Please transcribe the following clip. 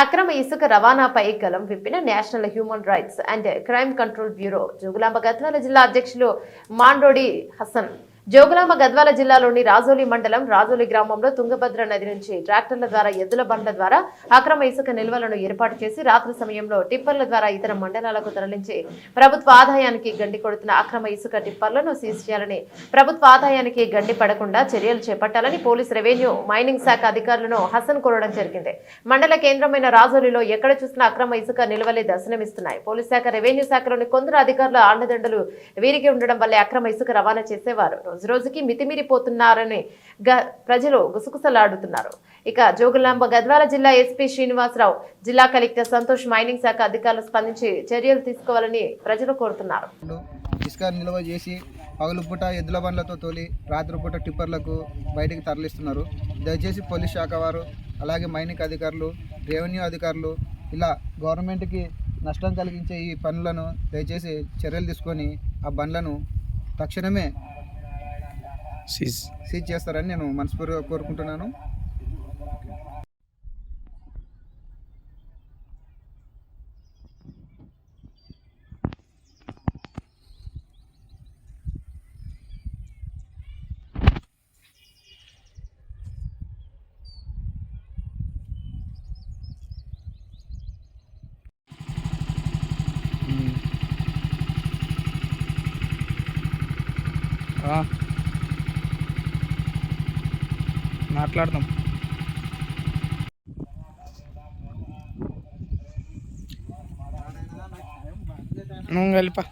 అక్రమ ఇసుక రవాణాపై గలం విప్పిన national human rights and crime control bureau Jogulamba Gadwal జిల్లా అధ్యక్షులు మాండోడి హసన్. జోగులాంబ గద్వాల జిల్లాలోని రాజోలి మండలం రాజోలి గ్రామంలో తుంగభద్ర నది నుంచి ట్రాక్టర్ల ద్వారా ఎద్దుల బండ్ల ద్వారా అక్రమ ఇసుక నిల్వలను ఏర్పాటు చేసి రాత్రి సమయంలో టిప్పర్ల ద్వారా ఇతర మండలాలకు తరలించి ప్రభుత్వ ఆదాయానికి గండి కొడుతున్న అక్రమ ఇసుక టిప్పర్లను సీజ్ చేయాలని ప్రభుత్వ ఆదాయానికి గండి పడకుండా చర్యలు చేపట్టాలని పోలీస్ రెవెన్యూ మైనింగ్ శాఖ అధికారులను హసన్ కోరడం జరిగింది. మండల కేంద్రమైన రాజోలిలో ఎక్కడ చూసినా అక్రమ ఇసుక నిల్వలే దర్శనమిస్తున్నాయి. పోలీస్ శాఖ రెవెన్యూ శాఖలోని కొందరు అధికారుల ఆండదండలు వీరికి ఉండడం వల్లే అక్రమ ఇసుక రవాణా చేసేవారు. రోజు రోజుకి మితిమీరిపోతున్నారని గ- ప్రజలు గుసగుసలాడుతున్నారు. ఇక జోగులాంబ గద్వాల జిల్లా ఎస్పీ శ్రీనివాసరావు జిల్లా కలెక్టర్ సంతోష్ మైనింగ్ శాఖ అధికారులు స్పందించి చర్యలు తీసుకోవాలని ప్రజలు కోరుతున్నారు. ఇసుక నిల్వ చేసి పగలు పూట ఎద్దుల బండ్లతో తోలి రాత్రి పూట టిప్పర్లకు బయటికి తరలిస్తున్నారు. దయచేసి పోలీస్ శాఖ వారు అలాగే మైనింగ్ అధికారులు రెవెన్యూ అధికారులు ఇలా గవర్నమెంట్కి నష్టం కలిగించే ఈ పనులను దయచేసి చర్యలు తీసుకొని ఆ బండ్లను తక్షణమే సీజ్ సీజ్ చేస్తారని నేను మనస్ఫూర్తిగా కోరుకుంటున్నాను. మాట్లాడదాం. నువ్వు కలిపా.